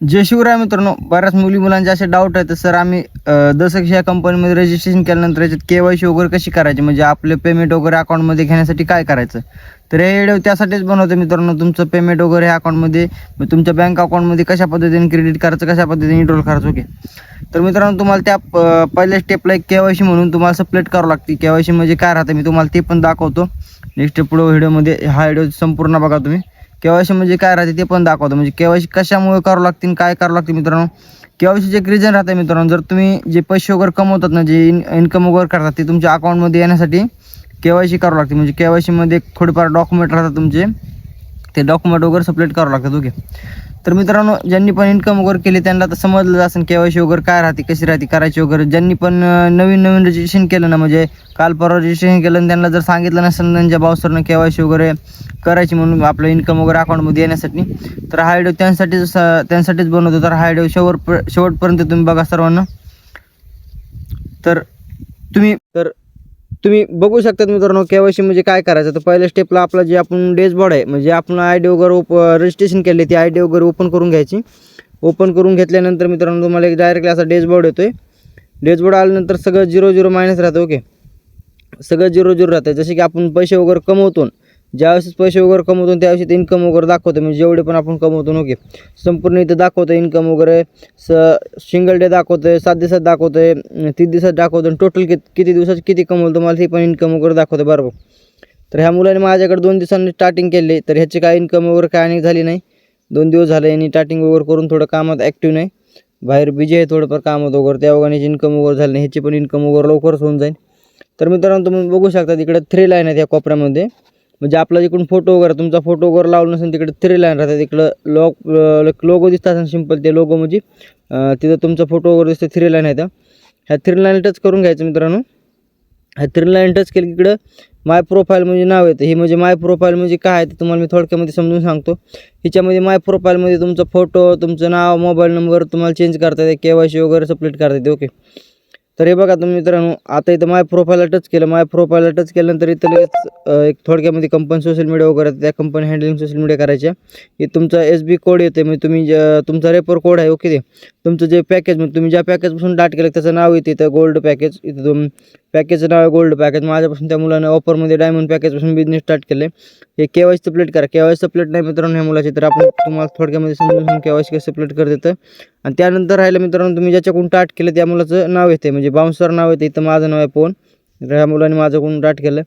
जय शिवराय मित्रांनो बऱ्याच मुली मुलांचे असे डाऊट आहेत. सर आम्ही अं, या कंपनीमध्ये रजिस्ट्रेशन केल्यानंतर याच्यात के वाय सी वगैरे कशी करायची? म्हणजे आपले पेमेंट वगैरे अकाउंटमध्ये घेण्यासाठी काय करायचं? तर हे व्हिडिओ त्यासाठीच बनवतो मित्रांनो तुमचं पेमेंट वगैरे ह्या अकाउंटमध्ये मग तुमच्या बँक अकाउंटमध्ये कशा पद्धतीने क्रेडिट करायचं कशा पद्धतीने इंट्रोल करायचं ओके तर मित्रांनो तुम्हाला त्या पहिल्या स्टेपला एक के वाय सी म्हणून तुम्हाला सप्लेट करावं लागते. के वाय सी म्हणजे काय राहतं मी तुम्हाला ते पण दाखवतो. नेक्स्ट पुढं व्हिडिओमध्ये हा व्हिडिओ संपूर्ण बघा तुम्ही. केवायसी म्हणजे काय राहते ते पण दाखवतो. म्हणजे केवायसी कशामुळे करावं लागतील काय करावं लागते मित्रांनो? केवायसीचे एक रिझन राहते मित्रांनो जर तुम्ही जे पैसे वगैरे कमवतात ना जे इन इन्कम वगैरे करतात ते तुमच्या अकाउंटमध्ये येण्यासाठी केवायसी करावं लागते. म्हणजे केवायसीमध्ये थोडेफार डॉक्युमेंट राहतात तुमचे. ते डॉक्युमेंट वगैरे सबमिट करावं लागतात ओके तर मित्रांनो ज्यांनी पण इन्कम वगैरे केली त्यांना तर समजलं असेल केवायसी वगैरे काय राहते कशी राहते करायची वगैरे. ज्यांनी पण नवीन नवीन रजिस्ट्रेशन केलं ना म्हणजे काल परवा रजिस्ट्रेशन केलं आणि त्यांना जर सांगितलं नसेल त्यांच्या बावसरनं केवायसी वगैरे करायची म्हणून आपलं इन्कम वगैरे अकाउंटमध्ये येण्यासाठी तर हा व्हिडिओ त्यांसाठीच अं, त्यांसाठीच बनवतो. तर हा व्हिडिओ शेवट शेवटपर्यंत तुम्ही बघा सर्वांना. तर तुम्ही तुम्ही बघू शकतात मित्रांनो केवायसी म्हणजे काय करायचं? तर पहिल्या स्टेपला आपला जे आपण डॅशबोर्ड आहे म्हणजे आपण आय डी वगैरे ओप रजिस्ट्रेशन केले ती आय डी वगैरे ओपन करून घ्यायची. ओपन करून घेतल्यानंतर मित्रांनो तुम्हाला एक डायरेक्टली असा डॅशबोर्ड येतो आहे डॅशबोर्ड आल्यानंतर सगळं झिरो झिरो मायनस राहतं ओके सगळं झिरो झिरो राहतं. जसे की आपण पैसे वगैरे कमवतो ज्यावेळेस पैसे वगैरे कमवतो त्यावेळेस इन्कम वगैरे दाखवतो म्हणजे जेवढे पण आपण कमवतो ओके संपूर्ण इथं दाखवतं इन्कम वगैरे स सिंगल डे दाखवतो आहे सात दिवसात दाखवतो आहे तीस दिवसात दाखवतो टोटल किती किती दिवसात किती कमवलं तुम्हाला ते पण इन्कम वगैरे दाखवतं बरोबर. तर ह्या मुलाने माझ्याकडे दोन दिवसांनी स्टार्टिंग केली तर ह्याची काय इन्कम वगैरे काय आणि झाली नाही. दोन दिवस झाले आणि स्टार्टिंग वगैरे करून थोडं कामात ॲक्टिव्ह नाही. बाहेर बिजी आहे थोडंफार कामात वगैरे त्या वगैरे इन्कम वगैरे झालं नाही ह्याची पण इन्कम वगैरे लवकरच होऊन जाईल. तर मित्रांनो तुम्ही बघू शकता तिकडे थ्री लाईन आहेत या कोपऱ्यामध्ये. म्हणजे आपला जिकडून फोटो वगैरे तुमचा फोटो वगैरे लावला नसेल तिकडे थ्री लाईन राहतात. इकडं लॉग लोगो दिसतात आणि सिंपल ते लोगो म्हणजे. तिथं तुमचा फोटो वगैरे दिसतो थ्री लाईन आहेत ह्या थ्री लाईन टच करून घ्यायचं मित्रांनो. ह्या थ्री लाईन टच केली की इकडं माय प्रोफाईल म्हणजे नाव येतं. हे म्हणजे माय प्रोफाईल म्हणजे काय आहे ते तुम्हाला मी थोडक्यामध्ये समजून सांगतो. हिच्यामध्ये माय प्रोफाईलमध्ये तुमचा फोटो तुमचं नाव मोबाईल नंबर तुम्हाला चेंज करता येते के वाय सी वगैरे सबमिट करता येते ओके तर हे बघा तुम्ही मित्रांनो आता इथं माय प्रोफाईलला टच केलं. माय प्रोफाईलला टच केल्यानंतर इथं लगेच एक थोडक्यामध्ये कंपनी सोशल मीडिया वगैरे त्या कंपनी हँडलिंग सोशल मीडिया करायच्या. हे तुमचा एस बी कोड येते म्हणजे तुम्ही तुमचा रेपर कोड आहे. ओके ते तुमचं जे पॅकेज म्हणजे तुम्ही ज्या पॅकेजपासून डाट केलं त्याचं नाव येते इथं गोल्ड पॅकेज इथं तुम पॅकेजचं नाव आहे गोल्ड पॅकेज माझ्यापासून त्या मुलानं ऑफरमध्ये डायमंड पॅकेजपासून बिझनेस स्टार्ट केले हे के वाय सी प्लेट करा. के वाय सी प्लेट नाही मित्रांनो ह्या मुलाची. तर आपण तुम्हाला थोडक्यामध्ये समजून के वाय सी कसं प्लेट कर देतं आणि त्यानंतर राहिलं मित्रांनो तुम्ही ज्याच्याकडून टाट केलं त्या मुलाचं नाव येते म्हणजे बाउन्सर नाव येते इथं माझं नाव आहे फोन तर ह्या मुलाने कोण टाट केलं.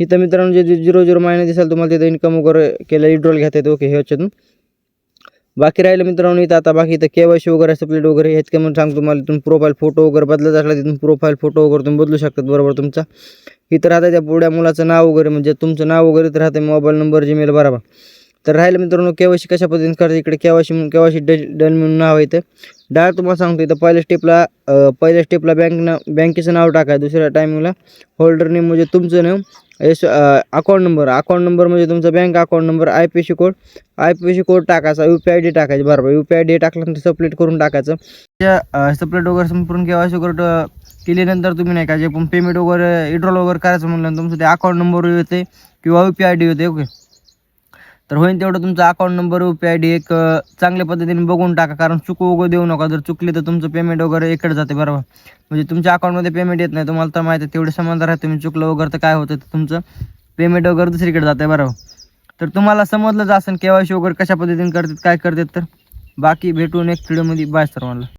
इथं मित्रांनो जे झिरो झिरो महिने दिसाल तुम्हाला तिथं इन्कम वगैरे केलं विड्रॉल घेता येते. ओके ह्याच्यातून बाकी राहिलं मित्रांनो इथं आता बाकी इथं के वाय सी वगैरे सप्लेट वगैरे हेच काय म्हणून सांगतो तुम्हाला. इथून प्रोफाईल फोटो वगैरे बदलत असला तिथून प्रोफाईल फोटो वगैरे तुम्ही बदलू शकतात बरोबर तुमचा. इथं राहतं त्या पुढ्या मुलाचं नाव वगैरे म्हणजे तुमचं नाव वगैरे तर राहतं मोबाईल नंबर जीमेल बरोबर. तर राहिलं मित्रांनो केवायसी कशा पद्धतीने करायचं? इकडे केवायसी म्हणून केवायसी डन म्हणून नाव आहे डायरेक्ट तुम्हाला सांगतो इथं पहिल्या स्टेपला पहिल्या स्टेपला बँक बँकेचं नाव टाकायचं दुसऱ्या टायमिंगला होल्डर नेम म्हणजे तुमचं नाव एस अकाउंट नंबर अकाउंट नंबर म्हणजे तुमचा bank account number I P C code I P C code टाकायचा यू पी आय डी टाकायची बरोबर. यू पी आय डी टाकल्यानंतर सपलेट करून टाकायचं. सबमिट वगैरे संपूर्ण केवायसी वगैरे केल्यानंतर तुम्ही नाही का जे पण पेमेंट वगैरे विड्रॉल वगैरे करायचं म्हणलं तुमचं ते अकाउंट नंबर येते किंवा यू पी आय डी येते ओके तर होईल तेवढं तुमचा account number U P I D एक चांगल्या पद्धतीने बघून टाका. कारण चुकू वगैरे देऊ नका. जर चुकले तर तुमचं पेमेंट वगैरे इकडे जाते बरोबर? म्हणजे तुमच्या अकाउंटमध्ये पेमेंट येत नाही. तुम्हाला तर माहिती आहे तेवढे समाधान आहे तुम्ही चुकलं वगैरे तर काय होतं तर तुमचं पेमेंट वगैरे दुसरीकडे जाते बरोबर? तर तुम्हाला समजलंच असेल केवायसी वगैरे कशा पद्धतीने करतात काय करतात तर बाकी भेटून एक व्हिडिओमध्ये बाय सर्वांना.